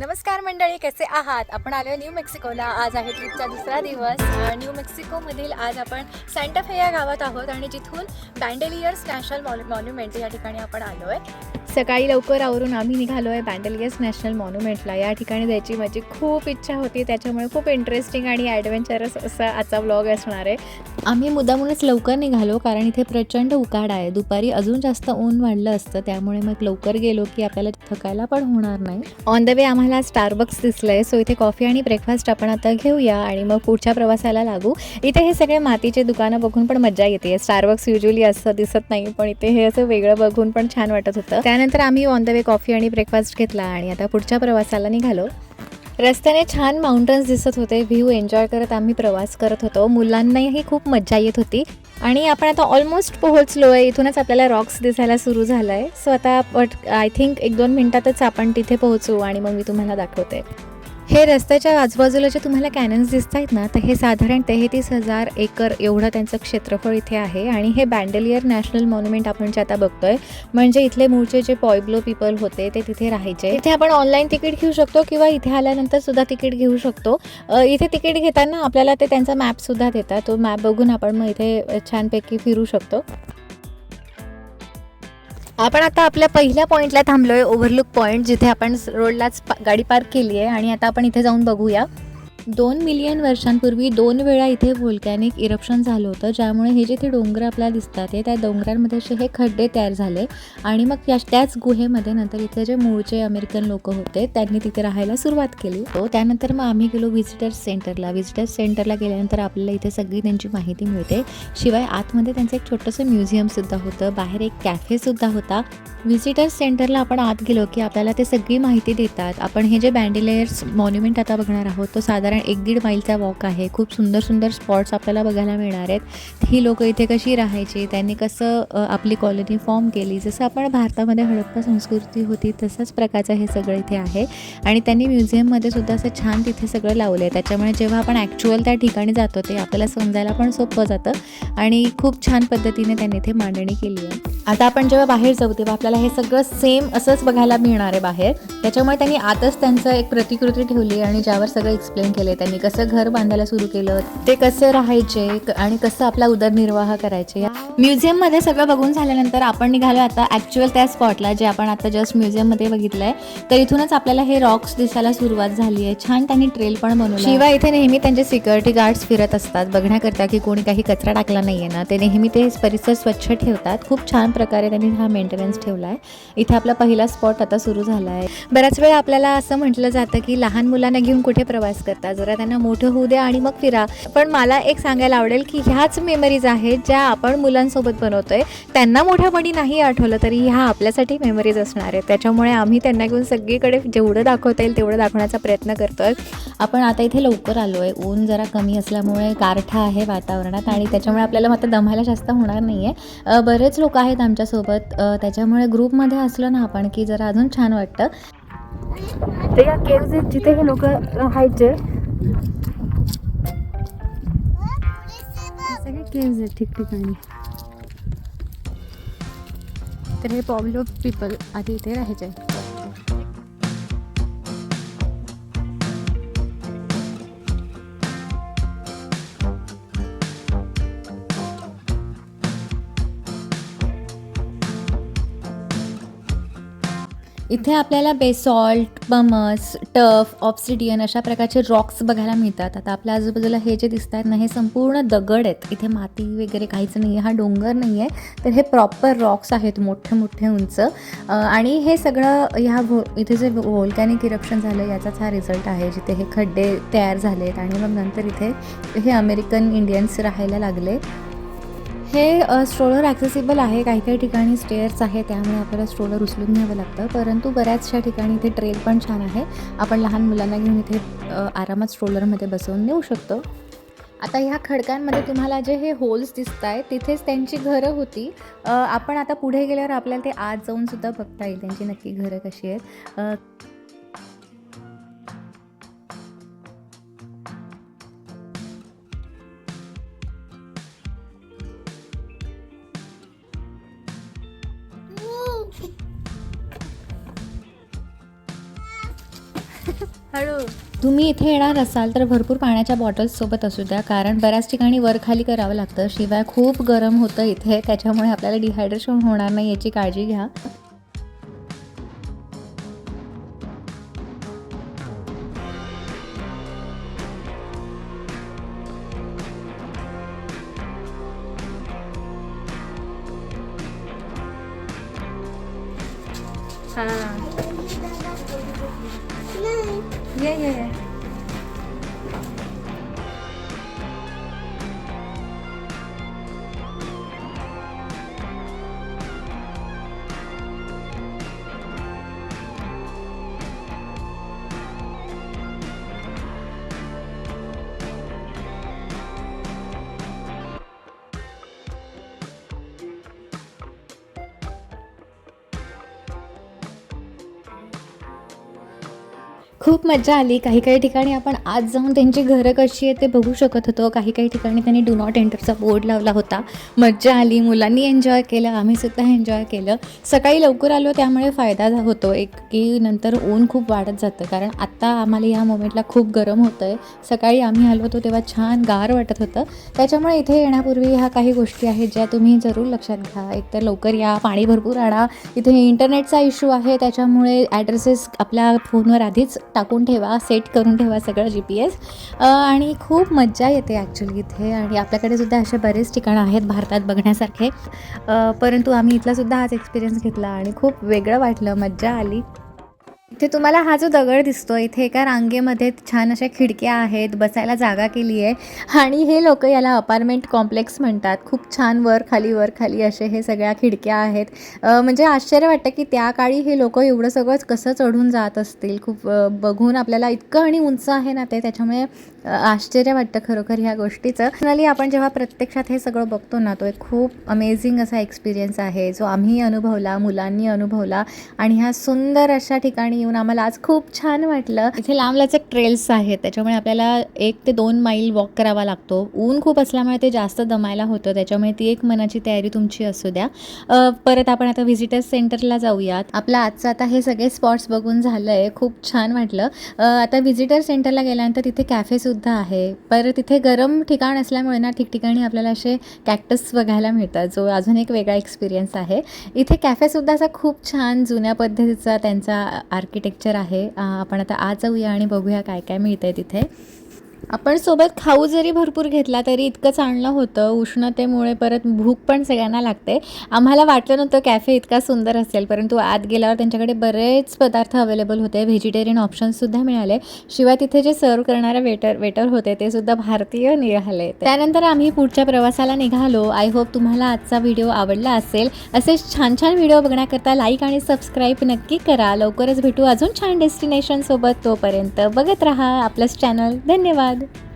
नमस्कार मंडळी कसे आहात? आपण आलो न्यू मेक्सिकोला. आज आहे ट्रिपचा दुसरा दिवस. न्यू मेक्सिकोमधील आज आपण सँटाफे या गावात आहोत आणि जिथून बँडेलियर्स नॅशनल मॉन्यु मॉन्युमेंट या ठिकाणी आपण आलो आहे सकाळी लवकर आवरून आम्ही निघालो आहे बँडेलियर्स नॅशनल मॉन्युमेंटला या ठिकाणी जायची माझी खूप इच्छा होती. त्याच्यामुळे खूप इंटरेस्टिंग आणि ॲडव्हेंचरस असा आजचा ब्लॉग असणार आहे. आम्ही मुद्दामूनच लवकर निघालो कारण इथे प्रचंड उकाड आहे. दुपारी अजून जास्त ऊन वाढलं असतं. त्यामुळे मग लवकर गेलो की आपल्याला थकायला पण होणार नाही. ऑन द वे आम्हाला स्टारबक्स दिसलंय. सो इथे कॉफी आणि ब्रेकफास्ट आपण आता घेऊया आणि मग पुढच्या प्रवासाला लागू. इथे हे सगळे मातीचे दुकानं बघून पण मजा येते. स्टारबक्स युजली असं दिसत नाही पण इथे हे असं वेगळं बघून पण छान वाटत होतं. त्यानंतर आम्ही ऑन द वे कॉफी आणि ब्रेकफास्ट घेतला आणि आता पुढच्या प्रवासाला निघालो. रस्त्याने छान माउंटन्स दिसत होते व्ह्यू एन्जॉय करत आम्ही प्रवास करत होतो. मुलांनाही खूप मज्जा येत होती. आणि आपण आता ऑलमोस्ट पोहोचलो आहे इथूनच आपल्याला रॉक्स दिसायला सुरू झालं आहे सो आता बट आय थिंक एक दोन मिनटातच आपण तिथे पोहोचू आणि मग मी तुम्हाला दाखवते. हे रस्त्याच्या आजूबाजूला जे तुम्हाला कॅनन्स दिसत आहेत ना तर हे साधारण तेहतीस हजार एकर एवढं त्यांचं क्षेत्रफळ इथे आहे. आणि हे बँडेलियर नॅशनल मॉन्युमेंट आपण जे आता बघतोय म्हणजे इथले मूळचे जे पॉयब्लो पीपल होते ते तिथे राहायचे. इथे आपण ऑनलाईन तिकीट घेऊ शकतो किंवा इथे आल्यानंतर सुद्धा तिकीट घेऊ शकतो. इथे तिकीट घेताना आपल्याला ते त्यांचा मॅपसुद्धा देतात. तो मॅप बघून आपण मग इथे छानपैकी फिरू शकतो. आपण आता आपल्या पहिल्या पॉईंटला थांबलोय ओव्हरलुक पॉईंट जिथे आपण रोडलाच पा- गाडी पार्क केली आहे आणि आता आपण इथे जाऊन बघूया. दोन मिलियन वर्षांपूर्वी दोन वेळा इथे व्होल्कॅनिक इरप्शन झालं होतं ज्यामुळे हे जे ते डोंगर आपल्याला दिसतात आहे त्या डोंगरांमध्ये असे हे खड्डे तयार झाले. आणि मग त्या त्याच गुहेमध्ये नंतर इथे जे मूळचे अमेरिकन लोक होते त्यांनी तिथे राहायला सुरुवात केली. तो त्यानंतर मग आम्ही गेलो व्हिजिटर्स सेंटरला व्हिजिटर्स सेंटरला गेल्यानंतर आपल्याला इथे सगळी त्यांची माहिती मिळते. शिवाय आतमध्ये त्यांचं एक छोटंसं म्युझियमसुद्धा होतं बाहेर एक कॅफेसुद्धा होता. व्हिजिटर्स सेंटरला आपण आत गेलो की आपल्याला ते सगळी माहिती देतात. आपण हे जे बँडिलेयर्स मॉन्युमेंट आता बघणार आहोत तो साधारण एक दीड माईलचा वॉक आहे. खूप सुंदर सुंदर स्पॉट्स आपल्याला बघायला मिळणार आहेत. ही लोकं इथे कशी राहायची त्यांनी कसं आपली कॉलनी फॉर्म केली जसं आपण भारतामध्ये हडप्पा संस्कृती होती तसंच प्रकारचं हे सगळं इथे आहे. आणि त्यांनी म्युझियममध्ये सुद्धा असं छान तिथे सगळं लावलं आहे त्याच्यामुळे जेव्हा आपण ॲक्च्युअल त्या ठिकाणी जातो ते आपल्याला समजायला पण सोपं जातं. आणि खूप छान पद्धतीने त्यांनी इथे मांडणी केली आहे. आता आपण जेव्हा बाहेर जाऊ तेव्हा आपल्याला हे सगळं सेम असंच बघायला मिळणार आहे बाहेर. त्याच्यामुळे त्यांनी आताच त्यांचं एक प्रतिकृती ठेवली आणि ज्यावर सगळं एक्सप्लेन केले त्यांनी. कसं घर बांधायला सुरू केलं ते कसं राहायचे क- आणि कसं आपला उदरनिर्वाह करायचे. म्युझियममध्ये सगळं बघून झाल्यानंतर आपण निघालो आता ॲक्च्युअल त्या स्पॉटला जे आपण आता जस्ट म्युझियममध्ये बघितलं आहे तर इथूनच आपल्याला हे रॉक्स दिसायला सुरुवात झाली आहे. छान त्यांनी ट्रेल पण बनवलं. शिवाय इथे नेहमी त्यांचे सिक्युरिटी गार्ड्स फिरत असतात बघण्याकरता की कोणी काही कचरा टाकला नाही आहे ना ते नेहमी ते परिसर स्वच्छ ठेवतात. खूप छान प्रकारे त्यांनी हा मेंटेनन्स ठेवला आहे इथे आपला पहिला स्पॉट आता सुरू झाला आहे बऱ्याच वेळा आपल्याला असं म्हटलं जातं की लहान मुलांना घेऊन कुठे प्रवास करता जरा त्यांना मोठं होऊ द्या आणि मग फिरा. पण मला एक सांगायला आवडेल की ह्याच मेमरीज आहेत ज्या आपण मुलांसोबत बनवतोय. त्यांना मोठ्यापणी नाही आठवलं तरी ह्या आपल्यासाठी मेमरीज असणार आहेत. त्याच्यामुळे आम्ही त्यांना घेऊन सगळीकडे जेवढं दाखवता येईल तेवढं दाखवण्याचा प्रयत्न करतोय. आपण आता इथे लवकर आलो आहे ऊन जरा कमी असल्यामुळे गारठा आहे वातावरणात आणि त्याच्यामुळे आपल्याला मात्र दमायला जास्त होणार नाही आहे बरेच लोक आहेत आमच्यासोबत त्याच्यामुळे ग्रुपमध्ये असलं ना आपण की जरा अजून छान वाटतं. ते या केव्ज आहेत जिथे हे लोक राहायचे सगळे केव्ज आहेत ठिकठिकाणी. तर हे पॉब्लो पीपल आधी इथे राहायचे. इथे आपल्याला बेसॉल्ट बमस टफ ऑप्सिडियन अशा प्रकारचे रॉक्स बघायला मिळतात. आता आपल्या आजूबाजूला हे जे दिसत आहेत ना हे संपूर्ण दगड आहेत. इथे माती वगैरे काहीच नाही आहे हा डोंगर नाही आहे तर हे प्रॉपर रॉक्स आहेत मोठे मोठे उंच. आणि हे सगळं ह्या भो इथे जे व्होल्कॅनिक इरप्शन झालं याचाच हा रिझल्ट आहे. जिथे हे खड्डे तयार झालेत. आणि मग नंतर इथे हे अमेरिकन इंडियन्स राहायला लागले. हे स्ट्रोलर ॲक्सेसिबल आहे. काही काही ठिकाणी स्टेअर्स आहे त्यामुळे आपल्याला स्ट्रोलर उचलून घ्यावं लागतं. परंतु बऱ्याचशा ठिकाणी इथे ट्रेल पण छान आहे. आपण लहान मुलांना घेऊन इथे आरामात स्ट्रोलरमध्ये बसवून नेऊ शकतो. आता ह्या खडकांमध्ये तुम्हाला जे हे होल्स दिसत आहेत तिथेच त्यांची घरं होती. आपण आता पुढे गेल्यावर आपल्याला ते आत जाऊन सुद्धा बघता येईल. त्यांची नक्की घरं कशी आहेत. हळू. तुम्ही इथे येणार असाल तर भरपूर पाण्याच्या बॉटल्स सोबत असू द्या. कारण बऱ्याच ठिकाणी वर खाली करावं लागतं. शिवाय खूप गरम होतं इथे. त्याच्यामुळे आपल्याला डिहायड्रेशन होणार नाही याची काळजी घ्या. हा ये ये ये खूप मजा आली. काही काही ठिकाणी आपण आज जाऊन त्यांची घरं कशी आहे ते बघू शकत होतो. काही काही ठिकाणी त्यांनी डू नॉट एंटरचा बोर्ड लावला होता. मज्जा आली. मुलांनी एन्जॉय केलं. आम्हीसुद्धा एन्जॉय केलं. सकाळी लवकर आलो त्यामुळे फायदा झा- होतो. एक की नंतर ऊन खूप वाढत जातं. कारण आत्ता आम्हाला ह्या मोमेंटला खूप गरम होतं आहे सकाळी आम्ही आलो होतो तेव्हा छान गार वाटत होतं. त्याच्यामुळे इथे येण्यापूर्वी ह्या काही गोष्टी आहेत ज्या तुम्ही जरूर लक्षात घ्या. एकतर लवकर या पाणी भरपूर आणा. इथे इंटरनेटचा इश्यू आहे. त्याच्यामुळे ॲड्रेसेस आपल्या फोनवर आधीच टाकून ठेवा सेट करून ठेवा सगळं जी पी एस आणि खूप मज्जा येते ॲक्च्युली इथे. आणि आपल्याकडे सुद्धा असे बरेच ठिकाणं आहेत भारतात बघण्यासारखे. परंतु आम्ही इथलासुद्धा हाच एक्सपिरियन्स घेतला आणि खूप वेगळं वाटलं मज्जा आली. इथे तुम्हाला हा जो दगड दिसतो इथे एका रांगेमध्ये छान अशा खिडक्या आहेत बसायला जागा केली आहे. आणि हे लोक याला अपार्टमेंट कॉम्प्लेक्स म्हणतात. खूप छान वर खाली वर खाली असे हे सगळ्या खिडक्या आहेत. म्हणजे आश्चर्य वाटतं की त्या काळी हे लोक एवढं सगळं कसं चढून जात असतील. खूप बघून आपल्याला इतकं आणि उंच आहे ना ते त्याच्यामुळे आश्चर्य वाटतं खरोखर ह्या गोष्टीचं. पर्सनली आपण जेव्हा प्रत्यक्षात हे सगळं बघतो ना तो एक खूप अमेझिंग असा एक्सपिरियन्स आहे जो आम्ही अनुभवला मुलांनी अनुभवला. आणि ह्या सुंदर अशा ठिकाणी येऊन आम्हाला आज खूप छान वाटलं. इथे लांब लचक ट्रेल्स आहेत त्याच्यामुळे आपल्याला एक ते दोन माईल वॉक करावा लागतो. ऊन खूप असल्यामुळे ते जास्त दमायला होतं त्याच्यामुळे ती एक मनाची तयारी तुमची असू द्या. परत आपण आता व्हिजिटर्स सेंटरला जाऊयात. आपलं आजचं आता हे सगळे स्पॉट्स बघून झालं आहे खूप छान वाटलं. आता व्हिजिटर सेंटरला गेल्यानंतर तिथे कॅफेसुद्धा आहे. पर तिथे गरम ठिकाण असल्यामुळे ना ठिकठिकाणी आपल्याला असे कॅक्टस बघायला मिळतात जो अजून एक वेगळा एक्सपिरियन्स आहे. इथे कॅफेसुद्धा असा खूप छान जुन्या पद्धतीचा त्यांचा आर्किटेक्चर आहे. आपण आता आज जाऊया आणि बघूया काय काय मिळतं आहे तिथे. आपण सोबत खाऊ जरी भरपूर घेतला तरी इतकं चांगलं होतं. उष्णतेमुळे परत भूक पण सगळ्यांना लागते. आम्हाला वाटलं नव्हतं कॅफे इतका सुंदर असेल परंतु आत गेल्यावर त्यांच्याकडे बरेच पदार्थ अवेलेबल होते. व्हेजिटेरियन ऑप्शन्ससुद्धा मिळाले. शिवाय तिथे जे सर्व करणारे वेटर वेटर होते ते सुद्धा भारतीय निघाले त्यानंतर आम्ही पुढच्या प्रवासाला निघालो. आय होप तुम्हाला आजचा व्हिडिओ आवडला असेल. असे छान छान व्हिडिओ बघण्याकरता लाईक आणि सबस्क्राईब नक्की करा. लवकरच भेटू अजून छान डेस्टिनेशनसोबत तोपर्यंत बघत राहा. आपलंच चॅनल धन्यवाद. ধন্যবাদ